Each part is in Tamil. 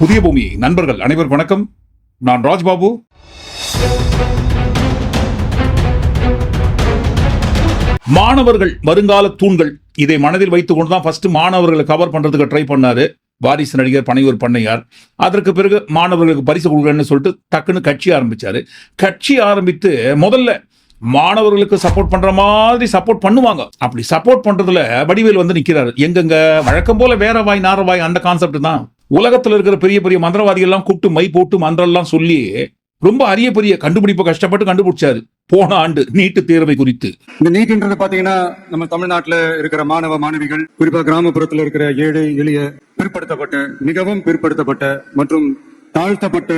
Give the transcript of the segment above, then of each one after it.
புதிய பூமி. நண்பர்கள் அனைவருக்கும் வணக்கம். நான் ராஜ்பாபு. மாணவர்கள் வருங்கால தூண்கள். இதை மனதில் வைத்துக் கொண்டு தான் ஃபர்ஸ்ட் மாணவர்களை கவர் பண்றதுக்கு ட்ரை பண்ணாரு. வாரிசு நடிகர் பனையூர் பண்ணையார். அதற்கு பிறகு மாணவர்களுக்கு பரிசு கொடுக்குறேன்னு சொல்லிட்டு டக்குன்னு கட்சி ஆரம்பிச்சாரு. கட்சி ஆரம்பித்து முதல்ல மாணவர்களுக்கு சப்போர்ட் பண்ற மாதிரி சப்போர்ட் பண்ணுவாங்க. அப்படி சப்போர்ட் பண்றதுல வடிவேல் வந்து நிக்கிறாரு. எங்கெங்க? வழக்கம் போல வேற வாய் நார வாய் அந்த கான்செப்ட் தான். உலகத்துல இருக்கிற பெரிய பெரிய மந்திரவாதிகள்லாம் கூப்பிட்டு மை போட்டு மந்திரம்லாம் சொல்லி ரொம்ப அரிய பெரிய கண்டுபிடிப்பு கஷ்டப்பட்டு கண்டுபிடிச்சாரு. போன ஆண்டு நீட்டு தேர்வை குறித்து. இந்த நீட்டுன்றது பாத்தீங்கன்னா நம்ம தமிழ்நாட்டுல இருக்கிற மாணவ மாணவிகள் குறிப்பா கிராமப்புறத்துல இருக்கிற ஏழை எளிய பிற்படுத்தப்பட்ட மிகவும் பிற்படுத்தப்பட்ட மற்றும் தாழ்த்தப்பட்ட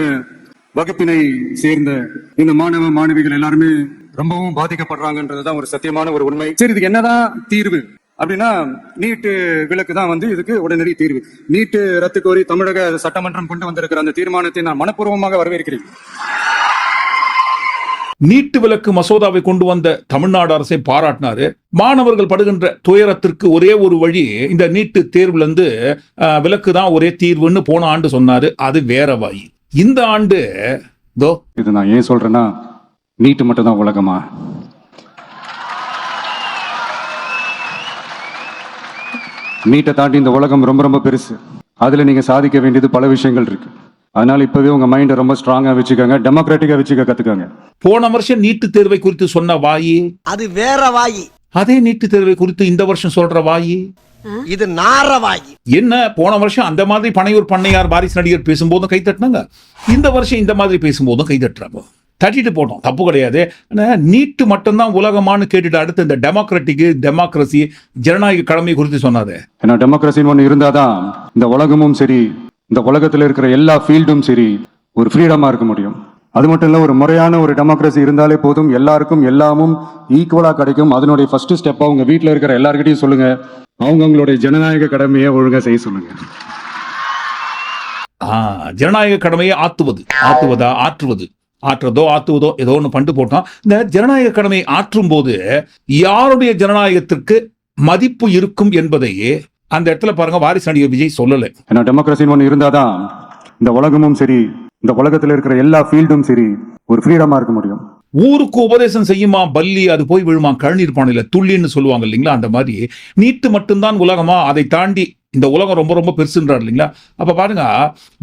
வகுப்பினை சேர்ந்த இந்த மாணவ மாணவிகள் எல்லாருமே ரொம்பவும் பாதிக்கப்படுறாங்கன்றதுதான் ஒரு சத்தியமான ஒரு உண்மை. சரி இதுக்கு என்னதான் தீர்வு? அப்படின்னா நீட்டு விலக்கு தான் வந்து இதுக்கு உடனடி தீர்வு. நீட்டு ரத்து கோரி தமிழக சட்டமன்றம் கொண்டு வந்திருக்கிற அந்த தீர்மானத்தை நான் மனப்பூர்வமாக வரவேற்கிறேன். நீட்டு விலக்கு மசோதாவை கொண்டு வந்த தமிழ்நாடு அரசை பாராட்டினாரு. மாணவர்கள் படுகின்ற துயரத்திற்கு ஒரே ஒரு வழி இந்த நீட்டு தேர்வுல இருந்து விலக்கு தான் ஒரே தீர்வுன்னு போன ஆண்டு சொன்னாரு. அது வேற வாய் இந்த ஆண்டு தோ இது நான் ஏன் சொல்றேன்னா நீட்டு மட்டும் தான் உலகமா? நீட்டை தாண்டி இந்த உலகம் ரொம்ப ரொம்ப பெருசு. அதுல நீங்க சாதிக்க வேண்டியது பல விஷயங்கள் இருக்கு. அதனால இப்பவே உங்க மைண்டை ரொம்ப ஸ்ட்ராங்கா வச்சுக்கோங்க டெமோக்ராட்டிக்கா வச்சுக்க கத்துக்கோங்க. போன வருஷம் நீட்டு தேர்வை குறித்து சொன்ன வாயி? அது வேற வாயி. அதே நீட்டு தேர்வை குறித்து இந்த வருஷம் சொல்ற வாயி? இது நார வாயி. என்ன போன வருஷம் அந்த மாதிரி பனையூர் பண்ணையார் வாரிசு நடிகர் பேசும்போதும் கை தட்டினாங்க. இந்த வருஷம் இந்த மாதிரி பேசும்போதும் கை தட்டுறாங்க. தட்டிட்டு போட்டோம். தப்பு கிடையாது. நீட்டு மட்டும்தான் உலகமான்னு கேட்டுட்டு அடுத்து இந்த டெமோக்ராட்டிக் டெமோக்ரஸி ஜனநாயக கடமை குறித்து சொன்னாரு. ஏன்னா டெமோக்ரஸின்னு ஒன்று இருந்தாதான் இந்த உலகமும் சரி இந்த உலகத்துல இருக்கிற எல்லா ஃபீல்டும் சரி ஒரு ஃப்ரீடமா இருக்க முடியும். அது மட்டும் இல்ல ஒரு முறையான ஒரு டெமோக்ரஸி இருந்தாலே போதும். எல்லாருக்கும் எல்லாமும் ஈக்குவலா கிடைக்கும். அதனுடைய ஃபர்ஸ்ட் ஸ்டெப்பா உங்க வீட்ல இருக்கிற எல்லார்கிட்டயும் சொல்லுங்க. அவங்கவுங்களுடைய ஜனநாயக கடமையை ஒழுங்கா செய்ய சொல்லுங்க. ஆ, ஜனநாயக கடமையை ஆத்துவது. ஆத்துவதா ஆற்றுவது. ஆற்றுவதோ ஆத்துவதோ ஏதோ ஒன்று பண்ணிட்டு போட்டோம். இந்த ஜனநாயக கடமையை ஆற்றும் போது யாருடைய ஜனநாயகத்திற்கு மதிப்பு இருக்கும் என்பதை அந்த இடத்துல பாருங்க வாரிசு நடிகர் விஜய் சொல்லலை. ஏன்னா டெமோக்ரஸின்னு ஒன்று இருந்தாதான் இந்த உலகமும் சரி இந்த உலகத்துல இருக்கிற எல்லா ஃபீல்டும் சரி ஒரு ஃப்ரீடமா இருக்க முடியும். ஊருக்கு உபதேசம் செய்யுமா பல்லி அது போய் விழுமா கழநீர் பானையில துள்ளின்னு சொல்லுவாங்க இல்லைங்களா அந்த மாதிரி. நீட்டு மட்டும்தான் உலகமா அதை தாண்டி இந்த உலகம் ரொம்ப ரொம்ப பெருசுன்றார் இல்லைங்களா. அப்ப பாருங்க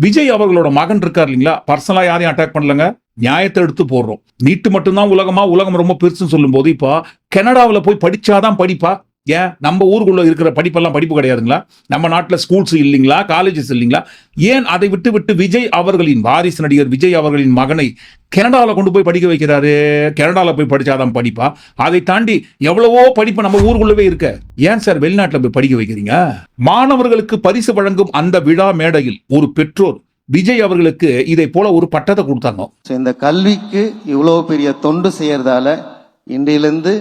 விஜய் அவர்களோட மகன் இருக்கார் இல்லைங்களா பர்சனலா யாரையும் அட்டாக் பண்ணலங்க? நியாயத்தை எடுத்து போடுறோம். நீட்டு மட்டும்தான் உலகமா உலகம் ரொம்ப பெருசுன்னு சொல்லும்போது இப்போ கனடாவில் போய் படிச்சாதான் படிப்பா? ஏன்? நம்ம ஊருக்குள்ளே இருக்கிற படிப்பெல்லாம் படிப்பு கிடையாதுங்களா? நம்ம நாட்டில் ஸ்கூல்ஸ் இல்லைங்களா? காலேஜஸ் இல்லைங்களா? ஏன் அதை விட்டு விட்டு விஜய் அவர்களின் வாரிசு நடிகர் விஜய் அவர்களின் மகனை கனடாவில் கொண்டு போய் படிக்க வைக்கிறாரு? கனடாவில் போய் படித்தாதான் படிப்பா? அதை தாண்டி எவ்வளவோ படிப்பு நம்ம ஊருக்குள்ளவே இருக்க. ஏன் சார் வெளிநாட்டில் போய் படிக்க வைக்கிறீங்க? மாணவர்களுக்கு பரிசு வழங்கும் அந்த விழா மேடையில் ஒரு பெற்றோர் விஜய் அவர்களுக்கு இதை போல ஒரு பட்டத்தை கொடுத்தாங்க. இந்த கல்விக்கு இவ்வளோ பெரிய தொண்டு செய்யறதால இன்றையிலிருந்து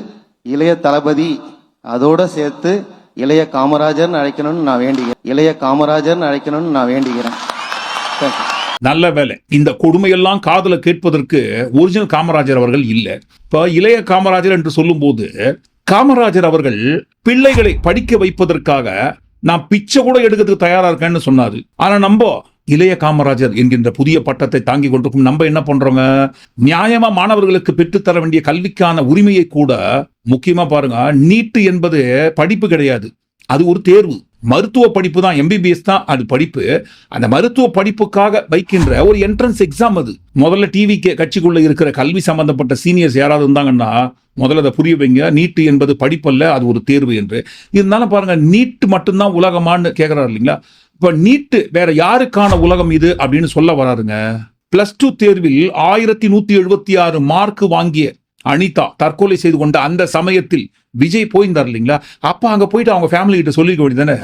இளைய தளபதி அதோட சேர்த்து இளைய காமராஜர்னு அழைக்கணும்னு நான் வேண்டிக்கிறேன் இளைய காமராஜர்னு அழைக்கணும்னு நான் you. நல்ல வேலை. இந்த கொடுமையெல்லாம் காதுல கேட்பதற்கு ஒரிஜினல் காமராஜர் அவர்கள் இல்ல. இப்ப இளைய காமராஜர் என்று சொல்லும்போது காமராஜர் அவர்கள் பிள்ளைகளை படிக்க வைப்பதற்காக நான் பிச்சை கூட எடுக்கிறதுக்கு தயாரா இருக்கேன்னு சொன்னாரு. ஆனா நம்ம இளைய காமராஜர் என்கின்ற புதிய பட்டத்தை தாங்கி கொண்டிருக்கும் நம்ம என்ன பண்றோங்க? நியாயமா மாணவர்களுக்கு பெற்றுத்தர வேண்டிய கல்விக்கான உரிமையை கூட முக்கியமா பாருங்க. நீட்டு என்பது படிப்பு கிடையாது. அது ஒரு தேர்வு. மருத்துவ படிப்பு தான் எம்பிபிஎஸ் தான் அது படிப்பு. அந்த மருத்துவ படிப்புக்காக வைக்கின்ற ஒரு என்ட்ரன்ஸ் எக்ஸாம் அது. முதல்ல டிவி கட்சிக்குள்ள இருக்கிற கல்வி சம்பந்தப்பட்ட சீனியர்ஸ் யாராவது இருந்தாங்கன்னா முதல்ல அதை புரிய வைங்க. நீட்டு என்பது படிப்பல்ல அது ஒரு தேர்வு என்று. இருந்தாலும் பாருங்க நீட்டு மட்டும்தான் உலகமான்னு கேட்கிறாரு இல்லைங்களா? இப்போ நீட்டு வேற யாருக்கான உலகம் இது அப்படின்னு சொல்ல வராருங்க. பிளஸ் டூ தேர்வில் ஆயிரத்தி நூத்தி எழுபத்தி ஆறு மார்க் வாங்கிய அனிதா தற்கொலை செய்து கொண்ட அந்த சமயத்தில் விஜய் போயிருந்தார் இல்லைங்களா? அப்ப அங்க போயிட்டு அவங்க ஃபேமிலி கிட்ட சொல்லிக்க வேண்டியதானே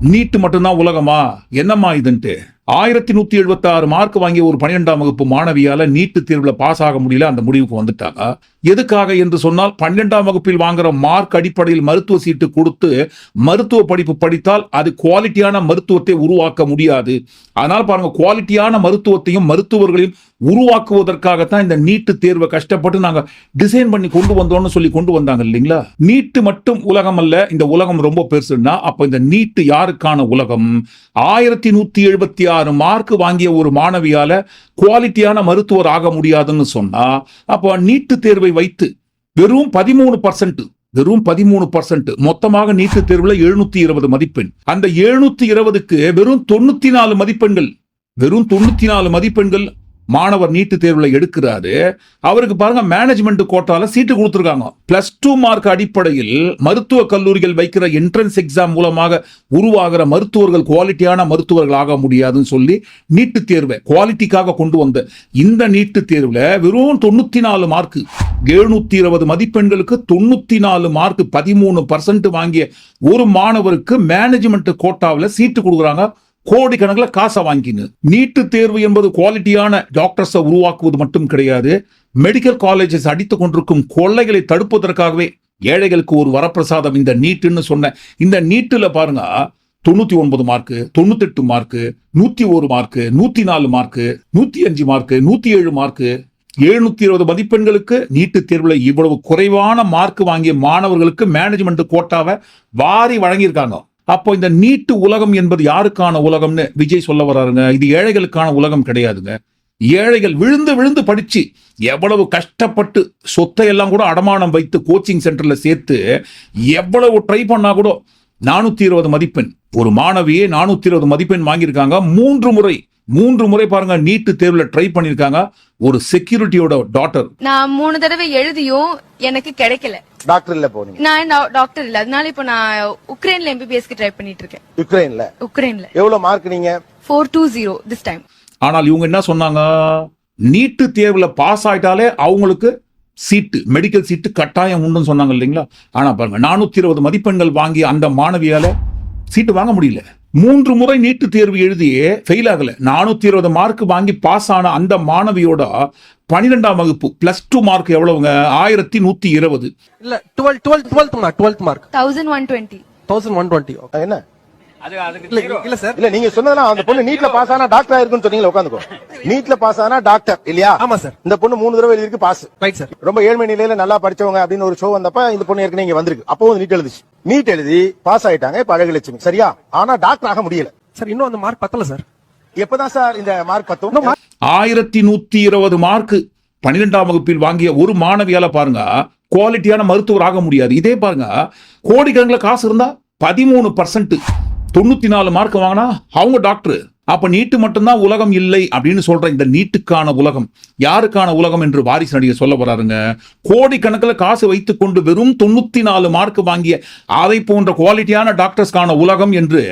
நீட்டு மட்டும்தான் உலகமா? என்னம்மா இதுன்ட்டு? ஆயிரத்தி நூத்தி எழுபத்தி ஆறு மார்க் வாங்கிய ஒரு பன்னிரெண்டாம் வகுப்பு மாணவியால நீட்டு தேர்வுல பாஸ் ஆக முடியல அந்த முடிவுக்கு வந்துட்டாங்க. எதுக்காக என்று சொன்னால் பன்னெண்டாம் வகுப்பில் வாங்குற மார்க் அடிப்படையில் மருத்துவ சீட்டு கொடுத்து மருத்துவ படிப்பு படித்தால் அது குவாலிட்டியான மருத்துவத்தை உருவாக்க முடியாது. அதனால் பாருங்க குவாலிட்டியான மருத்துவத்தையும் மருத்துவர்களையும் உருவாக்குவதற்காகத்தான் இந்த நீட்டு தேர்வை கஷ்டப்பட்டு நாங்க டிசைன் பண்ணி கொண்டு வந்தோம்னு சொல்லி கொண்டு வந்தாங்க இல்லைங்களா? நீட்டு மட்டும் உலகம் அல்ல இந்த உலகம் ரொம்ப பெருசுன்னா அப்ப இந்த நீட்டு யாருக்கான உலகம்? ஆயிரத்தி நூத்தி எழுபத்தி ஆறு மார்க் வாங்கிய ஒரு மாணவியால குவாலிட்டியான மருத்துவர் ஆக முடியாதுன்னு சொன்னா அப்போ நீட்டு தேர்வை வைத்து வெறும் பதிமூணு பர்சன்ட் வெறும் பதிமூணு பர்சன்ட் மொத்தமாக நீட்டு தேர்வுல எழுநூத்தி இருபது மதிப்பெண். அந்த எழுநூத்தி இருபதுக்கு வெறும் தொண்ணூத்தி நாலு மதிப்பெண்கள் வெறும் தொண்ணூத்தி நாலு மதிப்பெண்கள் மாணவர் நீட்டு தேர்வில் எடுக்கிறாரு. அவருக்கு பாருங்க மேனேஜ்மெண்ட் கோட்டால சீட்டு கொடுத்துருக்காங்க. பிளஸ் டூ மார்க் அடிப்படையில் மருத்துவ கல்லூரிகள் வைக்கிற என்ட்ரன்ஸ் எக்ஸாம் மூலமாக உருவாகிற மருத்துவர்கள் குவாலிட்டியான மருத்துவர்கள் ஆக முடியாதுன்னு சொல்லி நீட்டு தேர்வை குவாலிட்டிக்காக கொண்டு வந்த இந்த நீட்டு தேர்வில் வெறும் தொண்ணூத்தி நாலு மார்க் எழுநூத்தி இருபது மதிப்பெண்களுக்கு தொண்ணூத்தி நாலு மார்க் பதிமூணு பர்சன்ட் வாங்கிய ஒரு மாணவருக்கு மேனேஜ்மெண்ட் கோட்டாவில் சீட்டு கொடுக்குறாங்க. கோடிக்கணக்கில் காசை வாங்கின்னு நீட்டு தேர்வு என்பது குவாலிட்டியான டாக்டர்ஸை உருவாக்குவது மட்டும் கிடையாது. மெடிக்கல் காலேஜஸ் அடித்துக் கொண்டிருக்கும் கொள்ளைகளை தடுப்பதற்காகவே ஏழைகளுக்கு ஒரு வரப்பிரசாதம் இந்த நீட்டுன்னு சொன்ன. இந்த நீட்டில் பாருங்க தொண்ணூத்தி ஒன்பது மார்க்கு தொண்ணூத்தெட்டு மார்க்கு நூத்தி ஒரு மார்க்கு நூத்தி நாலு மார்க்கு நூத்தி அஞ்சு மார்க்கு நூத்தி ஏழு மார்க்கு எழுநூத்தி இருபது மதிப்பெண்களுக்கு நீட்டு தேர்வுல இவ்வளவு குறைவான மார்க் வாங்கிய மாணவர்களுக்கு மேனேஜ்மெண்ட் கோட்டாவை வாரி வழங்கியிருக்காங்க. அப்போ இந்த நீட்டு உலகம் என்பது யாருக்கான உலகம்னு விஜய் சொல்ல வர்றாருங்க இது ஏழைகளுக்கான உலகம் கிடையாதுங்க. ஏழைகள் விழுந்து விழுந்து படிச்சு எவ்வளவு கஷ்டப்பட்டு சொத்தை எல்லாம் கூட அடமானம் வைத்து கோச்சிங் சென்டர்ல சேர்த்து எவ்வளவு ட்ரை பண்ணா கூட நானூத்தி இருபது மதிப்பெண். ஒரு மாணவியே நானூத்தி இருபது மதிப்பெண் வாங்கியிருக்காங்க. மூன்று முறை மூன்று முறை பாருங்க நீட்டு தேர்வுல ட்ரை பண்ணிருக்காங்க ஒரு செக்யூரிட்டியோட டாட்டர் நான் மூணு தடவை எழுதியும் எனக்கு கிடைக்கல. டாக்டர் இல்ல போனீங்க நான் டாக்டர் இல்ல. அதனால இப்போ நான் உக்ரைன்ல எம்பிபிஎஸ்க்கு ட்ரை பண்ணிட்டு இருக்கேன். யுக்ரைன்ல உக்ரைன்ல. எவ்வளவு மார்க் நீங்க? Four two zero this time ஆனால் இவங்க என்ன சொன்னாங்க? நீட்டு தேர்வுல பாஸ் ஆயிட்டாலே அவங்களுக்கு சீட்டு மெடிக்கல் சீட்டு கட்டாயம் உண்டுன்னு சொன்னாங்க இல்லைங்களா? ஆனா பாருங்க நானூத்தி இருபது மதிப்பெண்கள் வாங்கி அந்த மாணவியால சீட்டு வாங்க முடியல. மூன்று முறை நீட்டு தேர்வு எழுதியே ஃபெயில் ஆகல. நானூத்தி இருபது மார்க் வாங்கி பாஸ் ஆன அந்த மாணவியோட பனிரெண்டாம் வகுப்பு பிளஸ் டூ மார்க் எவ்வளவுங்க? ஆயிரத்தி நூத்தி இருபது. இல்ல twelve twelve twelfth mark twelfth mark thousand one twenty thousand one twenty என்ன? இல்ல இல்ல சார். இல்ல நீங்க சொன்னதெல்லாம் அந்த பொண்ணு நீட்ல பாஸ் ஆனா டாக்டர் ஆயிருக்குன்னு சொன்னீங்களா உட்காந்துக்கோ. நீட்ல பாஸ் ஆனா டாக்டர் இல்லையா? ஆமா சார். இந்த பொண்ணு மூணு தடவை எழுதிருக்கு பாஸ் ரைட் சார். ரொம்ப ஏழ்மை நிலையில நல்லா படிச்சவங்க அப்படின்னு ஒரு ஷோ வந்தப்ப இந்த பொண்ணு ஏற்கனவே இங்க வந்திருக்கு. அப்போ வந்து நீட் எழுதிச்சு. நீட் எழுதி பாஸ் ஆயிட்டாங்க இப்ப அழகுலட்சுமி. சரியா? ஆனா டாக்டர் ஆக முடியல. சார் இன்னும் அந்த மார்க் பத்தல சார். எப்பதான் சார் இந்த மார்க் பத்தும்? ஆயிரத்தி நூத்தி இருபது மார்க் பன்னிரெண்டாம் வகுப்பில் வாங்கிய ஒரு மாணவியால பாருங்க குவாலிட்டியான மருத்துவர் ஆக முடியாது. இதே பாருங்க கோடிக்கணக்கில் காசு இருந்தா பதிமூணு பர்சன்ட் தொண்ணூத்தி நாலு மார்க் வாங்கினா அவங்க டாக்டர் அப்ப நீட்டு மட்டும்தான் உலகம் இல்லை அப்படின்னு சொல்ற இந்த நீட்டுக்கான உலகம். யாருக்கான உலகம் என்று வாரிசு நடிகர் சொல்ல வராருங்க கோடிக்கணக்கில் காசு வைத்துக் கொண்டு வெறும் தொண்ணூத்தி நாலு மார்க் வாங்கிய அதை போன்ற குவாலிட்டியான டாக்டர்ஸ்க்கான உலகம் என்று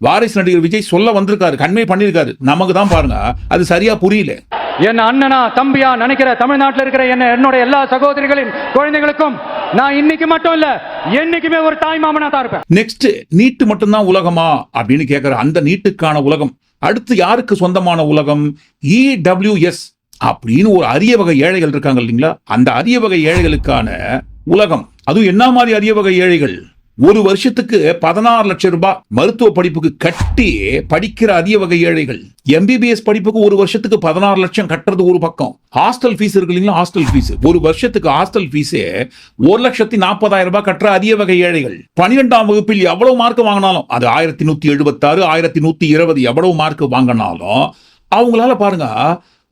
வாரிசு நடிகர் விஜய் சொல்ல வந்திருக்காரு கண்மை பண்ணியிருக்காரு நமக்கு தான் பாருங்க அது சரியா புரியல. என் அண்ணனா தம்பியா நினைக்கிற தமிழ்நாட்டில் இருக்கிற என்ன என்னோட எல்லா சகோதரிகளின் குழந்தைகளுக்கும் நான் இன்னைக்கு மட்டும் இல்ல என்னைக்குமே ஒரு தாய் மாமனா தான் இருப்பேன். நெக்ஸ்ட் நீட்டு மட்டும்தான் உலகமா? அப்படின்னு கேட்கிற அந்த நீட்டுக்கான உலகம். அடுத்து யாருக்கு சொந்தமான உலகம்? இடபிள்யூஎஸ் அப்படின்னு ஒரு அரிய வகை ஏழைகள் இருக்காங்க இல்லைங்களா? அந்த அரிய வகை ஏழைகளுக்கான உலகம். அதுவும் என்ன மாதிரி அரிய வகை ஏழைகள்? ஒரு வருஷத்துக்கு பதினாறு லட்சம் ரூபாய் மருத்துவ படிப்புக்கு கட்டி படிக்கிற அதிக வகை ஏழைகள். எம்பிபிஎஸ் படிப்புக்கு ஒரு வருஷத்துக்கு பதினாறு லட்சம் கட்டுறது ஒரு பக்கம். ஹாஸ்டல் ஃபீஸ் இருக்கு இல்லைங்களா? ஹாஸ்டல் ஃபீஸ் ஒரு வருஷத்துக்கு ஹாஸ்டல் ஃபீஸே ஒரு லட்சத்தி நாற்பதாயிரம் ரூபாய் கட்டுற அதிக வகை ஏழைகள். பனிரெண்டாம் வகுப்பில் எவ்வளவு மார்க் வாங்கினாலும் அது ஆயிரத்தி நூத்தி எழுபத்தாறு ஆயிரத்தி நூத்தி இருபது எவ்வளவு மார்க் வாங்கினாலும் அவங்களால பாருங்க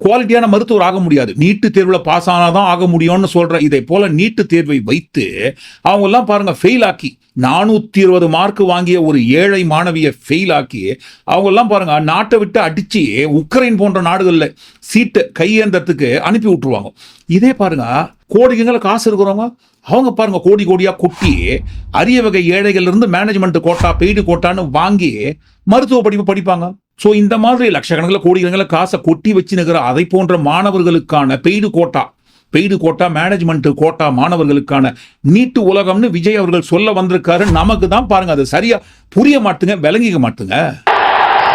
குவாலிட்டியான மருத்துவர் ஆக முடியாது. நீட்டு தேர்வில் பாஸ் ஆனாதான் ஆக முடியும்னு சொல்கிற இதை போல நீட்டு தேர்வை வைத்து அவங்கெல்லாம் பாருங்கள் பாருங்க ஃபெயில் ஆக்கி நானூற்றி இருபது மார்க் வாங்கிய ஒரு ஏழை மாணவியை ஃபெயில் ஆக்கி அவங்கெல்லாம் பாருங்க நாட்டை விட்டு அடித்து உக்ரைன் போன்ற நாடுகளில் சீட்டை கையேந்தத்துக்கு அனுப்பி விட்டுருவாங்க. இதே பாருங்க கோடிக்கங்களை காசு இருக்கிறவங்க அவங்க பாருங்க கோடி கோடியா கொட்டி அரிய வகை ஏழைகள் இருந்து மேனேஜ்மெண்ட் கோட்டா பெய்டு கோட்டான்னு வாங்கி மருத்துவ படிப்பு படிப்பாங்க. சோ இந்த மாதிரி லட்சக்கணக்கில் கோடிக்கணக்கில் காசை கொட்டி வச்சுனுக்கிற அதை போன்ற மாணவர்களுக்கான paid quota paid quota management quota மாணவர்களுக்கான நீட்டு உலகம்னு விஜய் அவர்கள் சொல்ல வந்திருக்காரு. நமக்கு தான் பாருங்க அது சரியா புரிய மாட்டுங்க விளங்கிக்க மாட்டுங்க.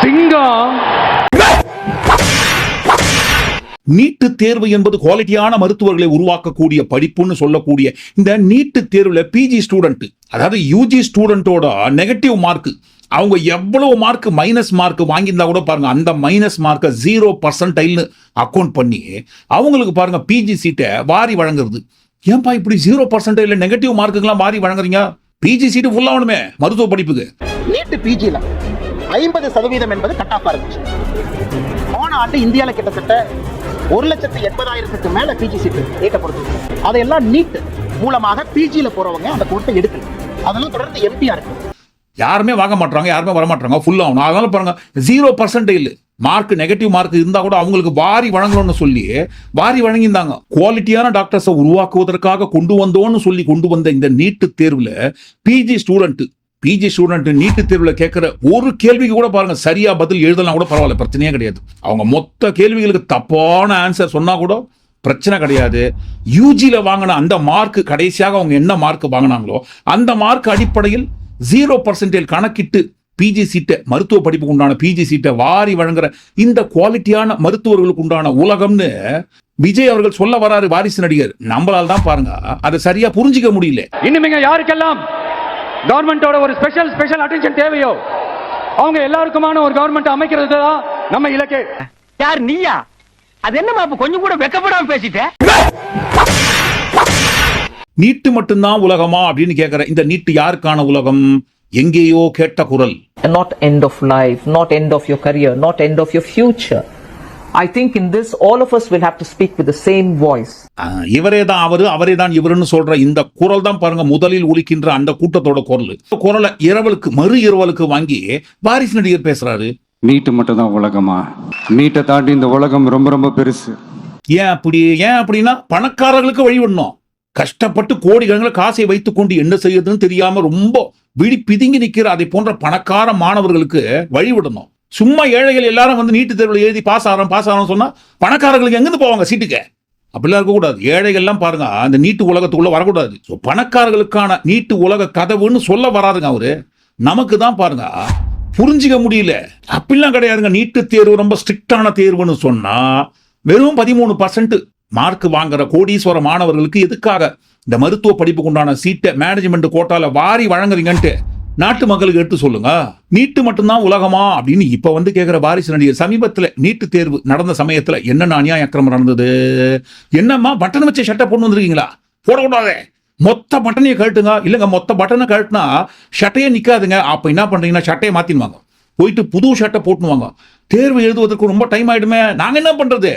சிங்கம்! நீட்டு தேர்வு என்பது குவாலிட்டியான மருத்துவர்களை உருவாக்கக்கூடிய படிப்புன்னு சொல்லக்கூடிய இந்த நீட்டு தேர்வுல பிஜி ஸ்டூடெண்ட் அதாவது யூஜி ஸ்டூடெண்டோட நெகட்டிவ் மார்க் அவங்க எவ்வளவு மார்க் மைனஸ் மார்க் வாங்கியிருந்தா கூட பாருங்க அந்த மைனஸ் மார்க்கை ஜீரோ பர்சன்டைல்னு அக்கௌண்ட் பண்ணி அவங்களுக்கு பாருங்க பிஜி சீட்டை வாரி வழங்குறது. ஏன்பா இப்படி ஜீரோ பர்சன்டைல நெகட்டிவ் மார்க்குக்கெல்லாம் வாரி வழங்குறீங்க? பிஜி சீட்டு ஃபுல்லாகணுமே மருத்துவ படிப்புக்கு. நீட்டு பிஜில ஐம்பது சதவீதம் என்பது கட் ஆஃப் இருந்துச்சு. போன ஆண்டு இந்தியால கிட்டத்தட்ட ஒரு லட்சத்து எண்பதாயிரத்துக்கு மேல பிஜி சீட்டு ஏற்றப்படுது அதையெல்லாம் நீட் மூலமாக பிஜியில் போறவங்க அந்த கூட்டத்தை எடுக்கல. அதெல்லாம் தொடர்ந்து எம்டியா இருக்கு. யாருமே வாங்க மாட்டாங்க யாருமே வர மாட்டாங்க ஃபுல் ஆகணும். அதனால பாருங்க zero percentage mark negative mark இருந்தால் கூட அவங்களுக்கு வாரி வழங்கணும்னு சொல்லி வாரி வழங்கியிருந்தாங்க. குவாலிட்டியான டாக்டர்ஸை உருவாக்குவதற்காக கொண்டு வந்தோன்னு சொல்லி கொண்டு வந்த இந்த நீட்டு தேர்வில் PG student PG student NEET தேர்வில் கேட்குற ஒரு கேள்விக்கு கூட பாருங்க சரியாக பதில் எழுதலாம் கூட பரவாயில்ல பிரச்சனையே கிடையாது. அவங்க மொத்த கேள்விகளுக்கு தப்பான ஆன்சர் சொன்னால் கூட பிரச்சனை கிடையாது. யூஜியில் வாங்கின அந்த மார்க் கடைசியாக அவங்க என்ன மார்க் வாங்கினாங்களோ அந்த மார்க் அடிப்படையில் ஜீரோ பர்சன்டேஜ் கணக்கிட்டு பிஜி சீட்டை மருத்துவ படிப்புக்கு உண்டான பிஜி சீட்டை வாரி வழங்குற இந்த குவாலிட்டியான மருத்துவர்களுக்கு உண்டான உலகம்னு விஜய் அவர்கள் சொல்ல வராரு வாரிசு நடிகர். நம்மளால தான் பாருங்க அதை சரியா புரிஞ்சிக்க முடியல. இன்னும் யாருக்கெல்லாம் கவர்மெண்டோட ஒரு ஸ்பெஷல் ஸ்பெஷல் அட்டென்ஷன் தேவையோ அவங்க எல்லாருக்குமான ஒரு கவர்மெண்ட் அமைக்கிறது தான் நம்ம இலக்கு. யார் நீயா? அது என்னமா அப்ப கொஞ்சம் கூட வெக்கப்படாம பேசிட்ட? நீட்டு மட்டும்தான் உலகமா அப்படின்னு கேட்கிற இந்த நீட்டு யாருக்கான உலகம்? எங்கேயோ கேட்ட குரல். Not end of life, not end of your career, not end of your future. I think in this, all of us will have to speak with the same voice. ஆஹ், இவரே தான் அவரு அவரே தான் இவருன்னு சொல்ற இந்த குரல் தான் பாருங்க முதலில் ஒலிக்கின்ற அந்த கூட்டத்தோட குரல். குரலை இரவலுக்கு மறு இரவலுக்கு வாங்கி வாரிசு நடிகர் பேசுறாரு. நீட்டு மட்டும் தான் உலகமா? நீட்டை தாண்டி இந்த உலகம் ரொம்ப ரொம்ப பெருசு. ஏன் அப்படி ஏன் அப்படின்னா பணக்காரர்களுக்கு வழிவிடணும் கஷ்டப்பட்டு கோடிக்கணக்கில் காசை வைத்துக்கொண்டு என்ன செய்யறதுன்னு தெரியாம ரொம்ப விழி பிதுங்கி நிற்கிற அதை போன்ற பணக்கார மாணவர்களுக்கு வழிவிடணும். சும்மா ஏழைகள் எல்லாரும் வந்து நீட்டு தேர்வில் எழுதி பாஸ் ஆகிறோம் பாஸ் ஆகிறோம் சொன்னா பணக்காரர்களுக்கு எங்கேருந்து போவாங்க சீட்டுக்கு? அப்படிலாம் இருக்கக்கூடாது ஏழைகள்லாம் பாருங்க அந்த நீட்டு உலகத்துக்குள்ள வரக்கூடாது. ஸோ பணக்காரர்களுக்கான நீட்டு உலக கதவுன்னு சொல்ல வராதுங்க அவரு. நமக்கு தான் பாருங்க புரிஞ்சிக்க முடியல. அப்படிலாம் கிடையாதுங்க. நீட்டு தேர்வு ரொம்ப ஸ்ட்ரிக்டான தேர்வுன்னு சொன்னா வெறும் பதிமூணு பர்சன்ட் மார்க் வாங்குற கோடீஸ்வர மாணவர்களுக்கு எதுக்காக இந்த மருத்துவ படிப்புக்கு உண்டான சீட்டை மேனேஜ்மெண்ட் கோட்டால வாரி வழங்குறீங்கன்ட்டு நாட்டு மக்களுக்கு எடுத்து சொல்லுங்க. நீட்டு மட்டும்தான் உலகமா? அப்படின்னு இப்ப வந்து கேட்கிற வாரிசு நடிகர் சமீபத்தில் நீட்டு தேர்வு நடந்த சமயத்துல என்னென்ன அநியாய அக்கிரமம் நடந்தது? என்னம்மா பட்டன் வச்ச ஷட்டை பொண்ணு வந்திருக்கீங்களா? போடக்கூடாதே. மொத்த பட்டனையை கழட்டுங்க. இல்லைங்க மொத்த பட்டனை கழட்டினா ஷட்டையே நிற்காதுங்க அப்போ என்ன பண்ணுறீங்கன்னா ஷட்டையை மாத்திடுவாங்க போயிட்டு புது ஷர்ட்டை போட்டுனுவாங்க தேர்வு எழுதுவதற்கு ரொம்ப டைம் ஆகிடுமே நாங்கள் என்ன பண்ணுறது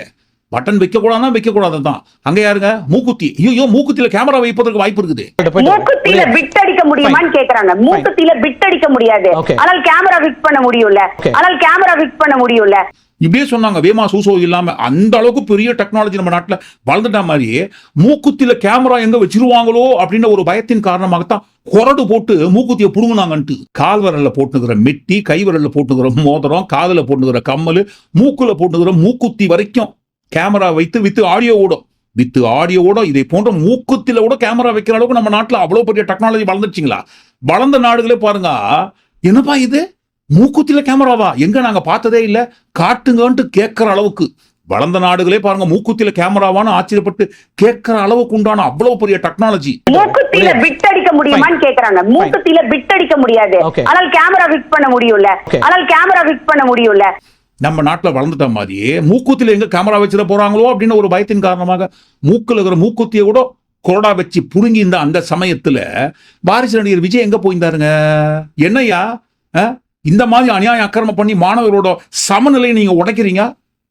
பட்டன் வைக்க கூடாதுன்னா வைக்க கூடாது தான் அங்க யாருங்க? மூக்குத்தி. ஐயோ மூக்குத்தில கேமரா வைப்பதற்கு வாய்ப்பு இருக்குது. மூக்குத்தில பிட் அடிக்க முடியுமான்னு கேக்குறாங்க. மூக்குத்தில பிட் அடிக்க முடியாது. ஆனால் கேமரா ஃபிக்ஸ் பண்ண முடியும்ல. ஆனால் கேமரா ஃபிக்ஸ் பண்ண முடியும்ல. இப்படியே சொன்னாங்க. வேமா சூசோ இல்லாம அந்த அளவுக்கு பெரிய டெக்னாலஜி நம்ம நாட்டுல வளர்ந்துட்ட மாதிரி மூக்குத்தில கேமரா எங்க வச்சிருவாங்களோ அப்படின்ற ஒரு பயத்தின் காரணமாகத்தான் கொரடு போட்டு மூக்குத்தியை புடுங்குனாங்கன்ட்டு. கால் விரல்ல போட்டுக்கிற மெட்டி கை விரல்ல போட்டுக்கிற மோதிரம் காதுல போட்டுக்கிற கம்மல் மூக்குல போட்டுக்கிற மூக்குத்தி வரைக்கும் கேமரா வைத்து வித்து ஆடியோ ஓடும். வித்து ஆடியோ ஓட இதை போன்ற மூக்குத்தில கூட கேமரா வைக்கிற அளவுக்கு நம்ம நாட்டுல அவ்வளவு பெரிய டெக்னாலஜி வளர்ந்துச்சுங்களா வளர்ந்த நாடுகளே பாருங்க. என்னப்பா இது? மூக்குத்தில கேமராவா எங்க நாங்க பார்த்ததே இல்ல. காட்டுங்கன்ட்டு கேட்கிற அளவுக்கு. வளர்ந்த நாடுகளே பாருங்க மூக்குத்தில கேமராவான்னு ஆச்சரியப்பட்டு கேட்கிற அளவுக்கு உண்டான அவ்வளவு பெரிய டெக்னாலஜி மூக்குத்தில பிட் அடிக்க முடியுமான்னு கேக்குறாங்க. மூக்குத்தில பிட் அடிக்க முடியாது. ஆனால் கேமரா ஃபிக்ஸ் பண்ண முடியும்ல. ஆனால் கேமரா ஃபிக்ஸ் பண்ண முடியும்ல. நம்ம நாட்டில் வளர்ந்துட்ட மாதிரியே மூக்குத்தில் எங்கே கேமரா வச்சிட போகிறாங்களோ அப்படின்னு ஒரு பயத்தின் காரணமாக மூக்கில் இருக்கிற மூக்குத்தியை கூட கொரடா வச்சு புடுங்கி இருந்த அந்த சமயத்தில் வாரிசு நடிகர் விஜய் எங்கே போயிருந்தாருங்க? என்னய்யா? இந்த மாதிரி அநியாயம் அக்கிரமம் பண்ணி மாணவர்களோட சமநிலையை நீங்கள் உடைக்கிறீங்க?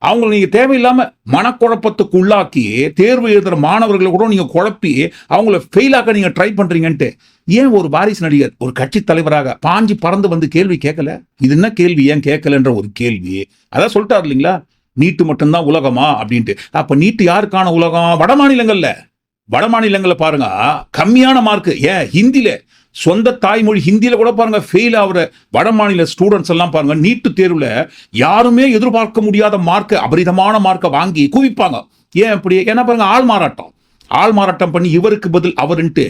அவங்களை நீங்க தேவையில்லாம மனக்குழப்பத்துக்கு உள்ளாக்கி தேர்வு எழுதுற மாணவர்களை கூட நீங்க குழப்பி அவங்கள ஃபெயிலாக்க நீங்க ட்ரை பண்றீங்கன்ட்டு. ஏன் ஒரு வாரிசு நடிகர் ஒரு கட்சி தலைவராக பாஞ்சி பறந்து வந்து கேள்வி கேட்கல? இது என்ன கேள்வி? ஏன் கேட்கலன்ற ஒரு கேள்வி. அதான் சொல்லிட்டாரு இல்லைங்களா? நீட்டு மட்டும்தான் உலகமா? அப்படின்ட்டு. அப்ப நீட்டு யாருக்கான உலகம்? வட மாநிலங்கள்ல. வட மாநிலங்கள்ல பாருங்க கம்மியான மார்க் ஏன்? ஹிந்தில சொந்த தாய்மொழி ஹிந்தியில் கூட பாருங்க ஃபெயில் ஆகிற வட மாநில ஸ்டூடெண்ட்ஸ் எல்லாம் பாருங்க நீட்டு தேர்வில் யாருமே எதிர்பார்க்க முடியாத மார்க்கை அபரிதமான மார்க்கை வாங்கி குவிப்பாங்க. ஏன் அப்படி? ஏன்னா பாருங்க ஆள் மாறாட்டம். ஆள் மாறாட்டம் பண்ணி இவருக்கு பதில் அவருன்ட்டு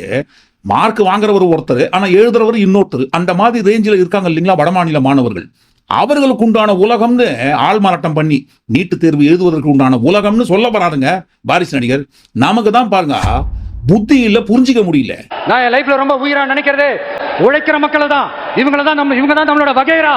மார்க் வாங்குறவர் ஒருத்தர் ஆனால் எழுதுறவர் இன்னொருத்தர். அந்த மாதிரி ரேஞ்சில் இருக்காங்க இல்லைங்களா வட மாநில மாணவர்கள். அவர்களுக்கு உண்டான உலகம்னு ஆள் மாறாட்டம் பண்ணி நீட்டு தேர்வு எழுதுவதற்கு உண்டான உலகம்னு சொல்ல வராதுங்க பாரிஸ் நடிகர். நமக்கு தான் பாருங்க புத்தி இல்ல புரிஞ்சிக்க முடியல. நான் என் லைஃப்ல ரொம்ப உயிரா நினைக்கிறது. உழைக்கிற மக்களை தான். இவங்கள தான் நம்ம இவங்க தான் நம்மளோட வகைரா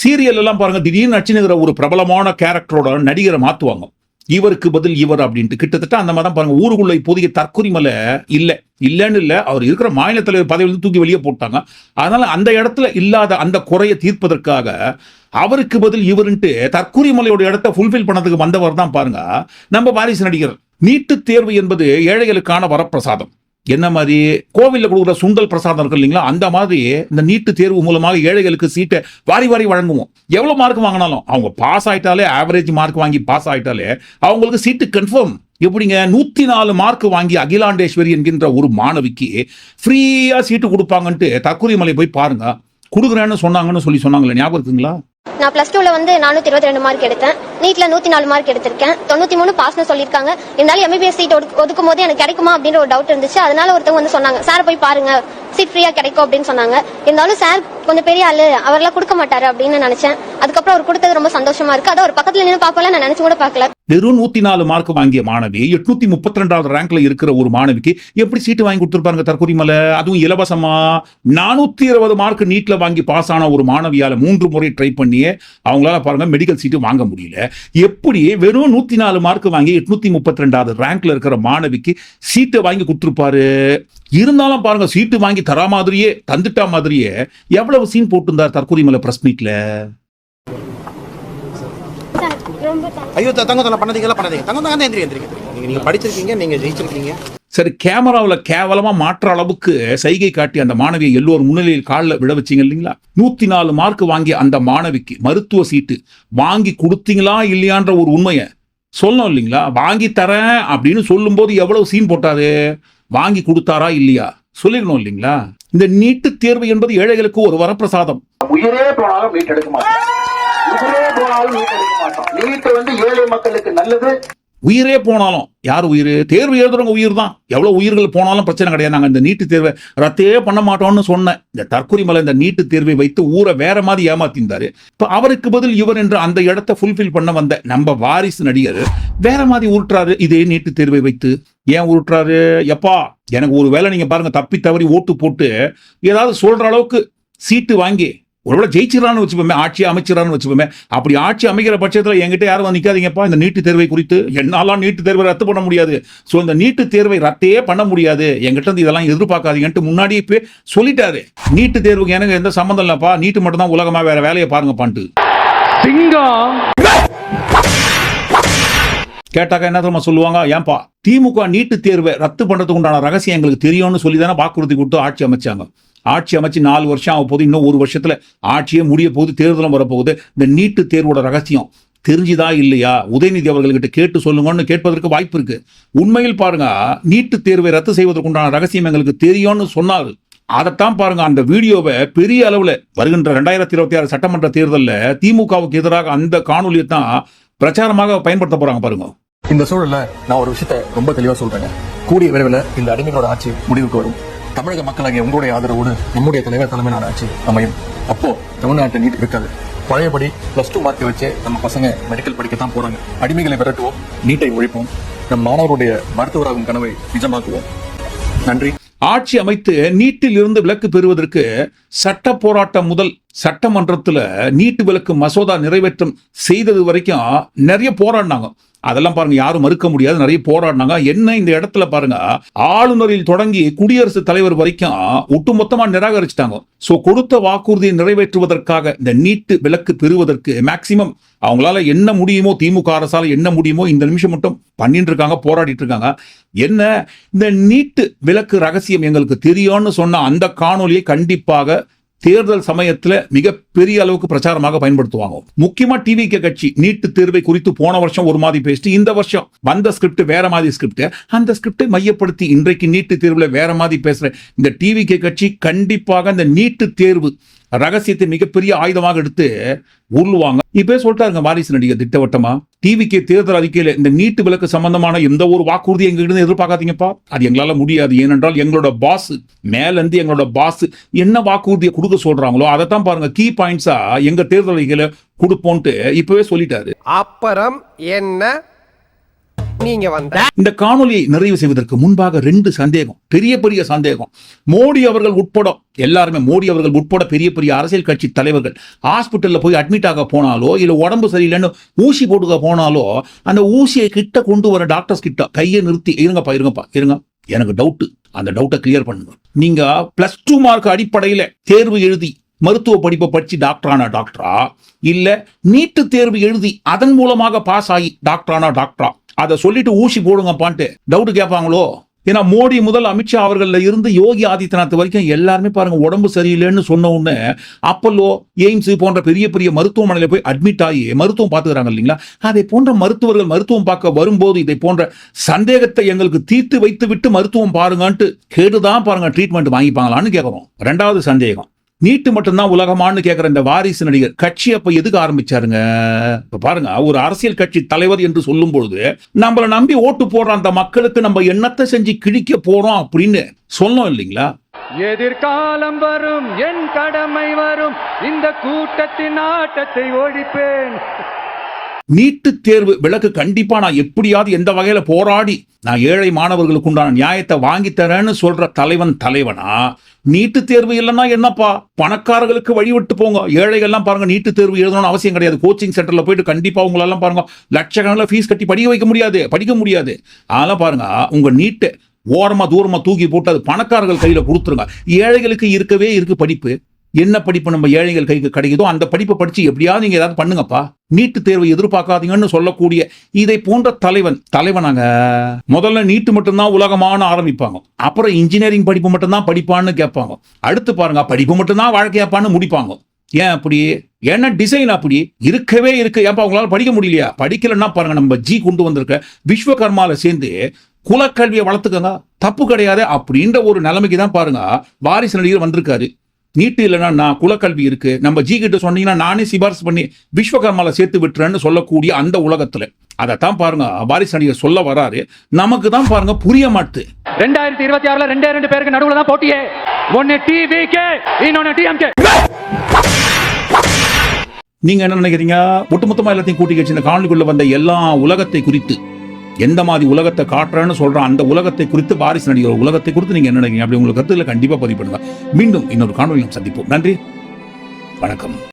சீரியல் எல்லாம் பாருங்க திடீர்னு நடிச்சுனுங்கிற ஒரு பிரபலமான கேரக்டரோட நடிகரை மாத்துவாங்க. இவருக்கு பதில் இவர் அப்படின்ட்டு. கிட்டத்தட்ட அந்த மாதிரி தான் பாருங்க ஊருக்குள்ள இப்போதைய தற்கொலைமலை இல்லை. இல்லன்னு இல்ல அவர் இருக்கிற மாநில தலைவர் பதவியிலிருந்து தூக்கி வெளியே போட்டாங்க. அதனால அந்த இடத்துல இல்லாத அந்த குறையை தீர்ப்பதற்காக அவருக்கு பதில் இவருன்ட்டு தற்கொலைமலையோட இடத்த ஃபுல்ஃபில் பண்ணதுக்கு வந்தவர் தான் பாருங்க நம்ம வாரிசு நடிகர். நீட்டுத் தேர்வு என்பது ஏழைகளுக்கான வரப்பிரசாதம். என்ன மாதிரி? கோவிலில் கொடுக்குற சுண்டல் பிரசாதம் இருக்கு இல்லைங்களா? அந்த மாதிரி இந்த நீட்டு தேர்வு மூலமாக ஏழைகளுக்கு சீட்டை வாரி வாரி வழங்குவோம். எவ்வளோ மார்க் வாங்கினாலும் அவங்க பாஸ் ஆயிட்டாலே ஆவரேஜ் மார்க் வாங்கி பாஸ் ஆயிட்டாலே அவங்களுக்கு சீட்டு கன்ஃபார்ம் எப்படிங்க? நூற்றி நாலு மார்க் வாங்கி அகிலாண்டேஸ்வரி என்கின்ற ஒரு மாணவிக்கு ஃப்ரீயாக சீட்டு கொடுப்பாங்கன்ட்டு தக்குரிமலை போய் பாருங்க. கொடுக்குறேன்னு சொன்னாங்கன்னு சொல்லி சொன்னாங்களே ஞாபகம் இருக்குங்களா? நான் பிளஸ் டூல வந்து நானூத்தி இருபத்தி ரெண்டு மார்க் எடுத்தேன். நீட்ல நூத்தி நாலு மார்க் எடுத்திருக்கேன். தொண்ணூத்தி மூணு பாஸ்னு சொல்லியிருக்காங்க. இருந்தாலும் எம்பிபிஎஸ் சீட் ஒதுக்கும் போது எனக்கு கிடைக்குமா அப்படின்ற ஒரு டவுட் இருந்துச்சு. அதனால ஒருத்தவங்க வந்து சொன்னாங்க சார் போய் பாருங்க. சீட் ஃப்ரீயா கிடைக்கும் அப்படின்னு சொன்னாங்க. இருந்தாலும் சார் கொஞ்சம் பெரிய ஆளு அவரெல்லாம் கொடுக்க மாட்டாரு அப்படின்னு நினைச்சேன். அதுக்கப்புறம் அவர் கொடுத்தது ரொம்ப சந்தோஷமா இருக்கு. அதை ஒரு பக்கத்துல நின்று பாக்கல நான் நினைச்சு கூட பார்க்கல. வெறும் நூத்தி நாலு மார்க் வாங்கிய மாணவி எட்நூத்தி முப்பத்தி ரெண்டாவது ரேங்க்ல இருக்கிற ஒரு மாணவிக்கு எப்படி சீட்டு வாங்கி கொடுத்துருப்பாங்க தற்கொலைமலை? அதுவும் இலவசமா. நானூத்தி இருபது மார்க் நீட்ல வாங்கி பாஸ் ஆன ஒரு மாணவியால மூன்று முறை ட்ரை பண்ணி பண்ணியே அவங்களால பாருங்க மெடிக்கல் சீட்டு வாங்க முடியல. எப்படி வெறும் நூத்தி நாலு மார்க் வாங்கி எட்நூத்தி முப்பத்தி ரெண்டாவது ரேங்க்ல இருக்கிற மாணவிக்கு சீட்டை வாங்கி கொடுத்துருப்பாரு. இருந்தாலும் பாருங்க சீட்டு வாங்கி தரா மாதிரியே தந்துட்டா மாதிரியே எவ்வளவு சீன் போட்டிருந்தார் தற்கொலைமலை பிரஸ் மீட்ல ஐயோ தங்க தங்க பண்ணாதீங்க பண்ணாதீங்க. தங்க தங்க எந்திரி எந்திரிங்க நீங்க நீங்க படிச்சிருக்கீங்க நீங்க ஜெயிச்சிருக்கீங்க. சரி கேமராவில் கேவலமா மாற்ற அளவுக்கு சைகை காட்டி அந்த மாணவியை எல்லோரும் முன்னிலையில் காலில் விழ வச்சீங்க இல்லைங்களா? நூத்தி நாலு மார்க் வாங்கிய அந்த மாணவிக்கு மருத்துவ சீட்டு. வாங்கி கொடுத்தீங்களா இல்லையான்ற ஒரு உண்மையை சொல்லணும் இல்லைங்களா? வாங்கி தரேன் அப்படின்னு சொல்லும்போது எவ்வளவு சீன் போட்டாரு? வாங்கி கொடுத்தாரா இல்லையா? சொல்லிடணும் இல்லைங்களா? இந்த நீட்டு தேர்வு என்பது ஏழைகளுக்கு ஒரு வரப்பிரசாதம். உயிரே போனாலும் மீட் எடுக்க மாட்டோம் உயிரே போனாலும் மீட் எடுக்க மாட்டோம் நீட் வந்து ஏழை மக்களுக்கு நல்லது. உயிரே போனாலும் யார் உயிர்? தேர்வு எழுதுறவங்க உயிர் தான் எவ்வளவு உயிர்கள் போனாலும் பிரச்சனை கிடையாது. நாங்கள் இந்த நீட்டு தேர்வை ரத்தே பண்ண மாட்டோம்னு சொன்னேன். இந்த தற்கொலை மலை இந்த நீட்டு தேர்வை வைத்து ஊரை வேற மாதிரி ஏமாத்திருந்தாரு இப்போ அவருக்கு பதில் இவர் என்று அந்த இடத்தை ஃபுல்ஃபில் பண்ண வந்த நம்ம வாரிசு நடிகர் வேற மாதிரி உருட்டுறாரு. இதே நீட்டு தேர்வை வைத்து ஏன் உருட்டுறாரு? எப்பா எனக்கு ஒரு வேளை நீங்கள் பாருங்க தப்பி தவறி ஓட்டு போட்டு ஏதாவது சொல்ற அளவுக்கு சீட்டு வாங்கி ஒருவேளை ஜெயிச்சிடறான்னு வச்சுப்போமே ஆட்சி அமைச்சிடறான்னு வச்சுப்போமே அப்படி ஆட்சி அமைக்கிற பட்சத்தில் என்கிட்ட யாரும் வந்து நிற்காதீங்கப்பா இந்த நீட்டு தேர்வை குறித்து என்னாலாம் நீட்டு தேர்வை ரத்து பண்ண முடியாது. ஸோ இந்த நீட்டு தேர்வை ரத்தே பண்ண முடியாது. என்கிட்ட இருந்து இதெல்லாம் எதிர்பார்க்காதீங்கன்ட்டு முன்னாடியே போய் சொல்லிட்டாரு. நீட்டு தேர்வுக்கு எனக்கு எந்த சம்மந்தம் இல்லப்பா. நீட்டு மட்டும் தான் உலகமா வேற வேலையை பாருங்கப்பான்ட்டு. சிங்கம்! கேட்டாக்கா என்ன தெரியுமா சொல்லுவாங்க? ஏன்பா திமுக நீட்டு தேர்வை ரத்து பண்றதுக்கு உண்டான ரகசியம் எங்களுக்கு தெரியும்னு சொல்லி தானே வாக்குறுதி கொடுத்து ஆட்சி அமைச்சாங்க. ஆட்சி அமைச்சு நாலு வருஷம் ஆக போகுது இன்னும் ஒரு வருஷத்துல ஆட்சியே முடிய போகுது தேர்தலும் வரப்போகுது. இந்த நீட்டு தேர்வோட ரகசியம் தெரிஞ்சுதா இல்லையா? உதயநிதி அவர்கள்கிட்ட கேட்டு சொல்லுங்கன்னு கேட்பதற்கு வாய்ப்பு இருக்கு. உண்மையில் பாருங்க நீட்டு தேர்வை ரத்து செய்வதற்குண்டான ரகசியம் எங்களுக்கு தெரியும்னு சொன்னாரு அதைத்தான் பாருங்க அந்த வீடியோவை பெரிய அளவுல வருகின்ற ரெண்டாயிரத்தி இருபத்தி ஆறு சட்டமன்ற தேர்தலில் திமுகவுக்கு எதிராக அந்த காணொலியை தான் பிரச்சாரமாக பயன்படுத்த போறாங்க பாருங்க. இந்த சூழல்ல நான் ஒரு விஷயத்த ரொம்ப தெளிவா சொல்றேங்க. கூடிய விரைவில் இந்த அடிமைகளோட ஆட்சி முடிவுக்கு வரும். தமிழக மக்களாகிய உங்களுடைய ஆதரவோடு நம்முடைய தலைவர் தலைமையிலான ஆட்சி அமையும். அப்போ தமிழ்நாட்டை நீட் இருக்காது பழையபடி பிளஸ் டூ மார்க்கை வச்சு நம்ம பசங்க மெடிக்கல் படிக்கத்தான் போறாங்க. அடிமைகளை விரட்டுவோம் நீட்டை ஒழிப்போம். நம் மாணவருடைய மருத்துவராகும் கனவை நிஜமாக்குவோம். நன்றி. ஆட்சி அமைத்து நீட்டில் இருந்து விலக்கு பெறுவதற்கு சட்ட போராட்டம் முதல் சட்டமன்றத்துல நீட்டு விலக்கு மசோதா நிறைவேற்றம் செய்தது வரைக்கும் நிறைய போராடினாங்க. அதெல்லாம் பாருங்க யாரும் மறுக்க முடியாது. நிறைய போராடினாங்க. என்ன இந்த இடத்துல பாருங்க ஆளுநரில் தொடங்கி குடியரசுத் தலைவர் வரைக்கும் ஒட்டுமொத்தமா நிராகரிச்சிட்டாங்க. சோ கொடுத்த வாக்குறுதியை நிறைவேற்றுவதற்காக இந்த நீட்டு விலக்கு பெறுவதற்கு மேக்சிமம் அவங்களால என்ன முடியுமோ திமுக அரசால என்ன முடியுமோ இந்த நிமிஷம் மட்டும் பண்ணிட்டு இருக்காங்க போராடிட்டு இருக்காங்க என்ன? இந்த நீட்டு விலக்கு ரகசியம் எங்களுக்கு தெரியும்னு சொன்ன அந்த காணொலியை கண்டிப்பாக தேர்தல் சமயத்தில் மிகப்பெரிய அளவுக்கு பிரச்சாரமாக பயன்படுத்துவாங்க. முக்கியமா டிவி கட்சி நீட்டு தேர்வை குறித்து போன வருஷம் ஒரு மாதிரி பேசிட்டு இந்த வருஷம் வந்த ஸ்கிரிப்ட் வேற மாதிரி ஸ்கிரிப்ட் அந்த ஸ்கிரிப்டை மையப்படுத்தி இன்றைக்கு நீட்டு தேர்வுல வேற மாதிரி பேசுற இந்த டிவி கட்சி கண்டிப்பாக இந்த நீட்டு தேர்வு ரகசியத்தை மிகப்பெரிய ஆயுதமாக எடுத்து உருளுவாங்க இப்பவே சொல்லிட்டாருங்க வாரிசு நடிகர் திட்டவட்டமா. டிவிக்கு தேர்தல் அறிக்கையில் இந்த நீட்டு விலக்கு சம்பந்தமான எந்த ஒரு வாக்குறுதி எங்ககிட்ட எதிர்பார்க்காதீங்கப்பா. அது எங்களால் முடியாது. ஏனென்றால் எங்களோட பாஸ் மேலேருந்து எங்களோட பாஸ் என்ன வாக்குறுதியை கொடுக்க சொல்றாங்களோ அதை தான் பாருங்க. கீ பாயிண்ட்ஸா எங்க தேர்தல் அறிக்கையில் கொடுப்போம்ட்டு இப்பவே சொல்லிட்டாரு. அப்புறம் என்ன? நீங்க வந்த இந்த காணொலியை நிறைவு செய்வதற்கு முன்பாக ரெண்டு சந்தேகம் பெரிய பெரிய சந்தேகம். மோடி அவர்கள் உட்பட எல்லாருமே மோடி அவர்கள் உட்பட பெரிய பெரிய அரசியல் கட்சி தலைவர்கள் ஹாஸ்பிட்டல்ல போய் அட்மிட் ஆக போனாலோ இல்லை உடம்பு சரியில்லைன்னு ஊசி போட்டுக்க போனாலோ அந்த ஊசியை கிட்ட கொண்டு வர டாக்டர்ஸ் கிட்ட கையை நிறுத்தி இருங்கப்பா இருங்கப்பா இருங்க. எனக்கு டவுட்டு அந்த டவுட்டை கிளியர் பண்ணுங்க. நீங்க பிளஸ் டூ மார்க் அடிப்படையில தேர்வு எழுதி மருத்துவ படிப்பை படித்து டாக்டரான டாக்டரா இல்லை நீட்டு தேர்வு எழுதி அதன் மூலமாக பாஸ் ஆகி டாக்டரானா டாக்டரா அதை சொல்லிட்டு ஊசி போடுங்கப்பான்ட்டு டவுட் கேட்பாங்களோ? ஏன்னா மோடி முதல் அமித்ஷா அவர்களில் இருந்து யோகி ஆதித்யநாத் வரைக்கும் எல்லாருமே பாருங்க உடம்பு சரியில்லைன்னு சொன்ன உடனே அப்பல்லோ எய்ம்ஸ் போன்ற பெரிய பெரிய மருத்துவமனையில் போய் அட்மிட் ஆகி மருத்துவம் பார்த்துக்கிறாங்க இல்லைங்களா? அதை போன்ற மருத்துவர்கள் மருத்துவம் பார்க்க வரும்போது இதை போன்ற சந்தேகத்தை எங்களுக்கு தீர்த்து வைத்து விட்டு மருத்துவம் பாருங்கன்ட்டு கேட்டுதான் பாருங்க ட்ரீட்மெண்ட் வாங்கிப்பாங்களான்னு கேட்குறோம். ரெண்டாவது சந்தேகம். நீட்டு மட்டும்தான் உலகமான்னு கேட்கிற இந்த வாரிசு நடிகர் கட்சி அப்ப எதுக்கு ஆரம்பிச்சாருங்க? இப்ப பாருங்க ஒரு அரசியல் கட்சி தலைவர் என்று சொல்லும் பொழுது நம்மள நம்பி ஓட்டு போடுற அந்த மக்களுக்கு நம்ம என்னத்தை செஞ்சு கிழிக்க போறோம் அப்படின்னு சொன்னோம் இல்லைங்களா? எதிர்காலம் வரும் என் கடமை வரும் இந்த கூட்டத்தின் ஆட்டத்தை ஒழிப்பேன் நீட்டு தேர்வு விலக்கு கண்டிப்பா நான் எப்படியாவது எந்த வகையில போராடி நான் ஏழை மாணவர்களுக்கு உண்டான நியாயத்தை வாங்கி தரேன்னு சொல்ற தலைவன் தலைவனா? நீட்டு தேர்வு இல்லைன்னா என்னப்பா? பணக்காரர்களுக்கு வழிவிட்டு போங்க. ஏழைகள்லாம் பாருங்க நீட்டு தேர்வு எழுதணும்னு அவசியம் கிடையாது. கோச்சிங் சென்டர்ல போயிட்டு கண்டிப்பா உங்களெல்லாம் பாருங்க. லட்சக்கணக்கில் ஃபீஸ் கட்டி படிக்க வைக்க முடியாது படிக்க முடியாது. அதெல்லாம் பாருங்க உங்க நீட்டு ஓரமா தூரமா தூக்கி போட்டு அது பணக்காரர்கள் கையில கொடுத்துருங்க. ஏழைகளுக்கு இருக்கவே இருக்கு படிப்பு. என்ன படிப்பு நம்ம ஏழைகள் கைக்கு கிடைக்குதோ அந்த படிப்பை படிச்சு எப்படியாவது நீங்க ஏதாவது பண்ணுங்கப்பா. நீட்டு தேர்வை எதிர்பார்க்காதீங்கன்னு சொல்லக்கூடிய இதை போன்ற தலைவன் தலைவனாங்க. முதல்ல நீட்டு மட்டும்தான் உலகமான ஆரம்பிப்பாங்க. அப்புறம் இன்ஜினியரிங் படிப்பு மட்டும்தான் படிப்பான்னு கேட்பாங்க. அடுத்து பாருங்க படிப்பு மட்டும்தான் வாழ்க்கையாப்பான்னு முடிப்பாங்க. ஏன் அப்படி? ஏன்னா டிசைன் அப்படி. இருக்கவே இருக்கு. ஏன்பா உங்களால படிக்க முடியலையா? படிக்கலன்னா பாருங்க நம்ம ஜி கொண்டு வந்திருக்க விஸ்வகர்மாவில் சேர்ந்து குலக்கல்வியை வளர்த்துக்கங்க. தப்பு கிடையாது. அப்படின்ற ஒரு நிலைமைக்கு தான் பாருங்க வாரிசு நடிகர் வந்திருக்காரு. நீட்டு இல்லைன்னா நான் குலக்கல்வி இருக்கு. நம்ம ஜி கிட்ட சொன்னீங்கன்னா நானே சிபாரிசு பண்ணி விஸ்வகர்மால சேர்த்து விட்டுறேன்னு சொல்லக்கூடிய அந்த உலகத்துல. அதைத்தான் பாருங்க வாரிசு நடிகர் சொல்ல வராரு. நமக்கு தான் பாருங்க புரிய மாட்டுது. ரெண்டாயிரத்தி இருபத்தி ஆறுல ரெண்டே ரெண்டு பேருக்கு நடுவுல தான் போட்டியே. ஒன்னு டிவிகே இன்னொன்னு டிஎம்கே நீங்க என்ன நினைக்கிறீங்க? ஒட்டுமொத்தமா எல்லாத்தையும் கூட்டி கட்சி இந்த காணொலிக்குள்ள வந்த எல்லா உலகத்தை குறித்து. எந்த மாதிரி உலகத்தை காட்டுறேன்னு சொல்ற அந்த உலகத்தை குறித்து பாரிஸ் நடிகர் உலகத்தை குறித்து நீங்க என்ன நினைக்கிறீங்க? அப்படி உங்களுக்கு கருத்துல கண்டிப்பா பதிவு பண்ணுங்க. மீண்டும் இன்னொரு காணொலி சந்திப்போம். நன்றி. வணக்கம்.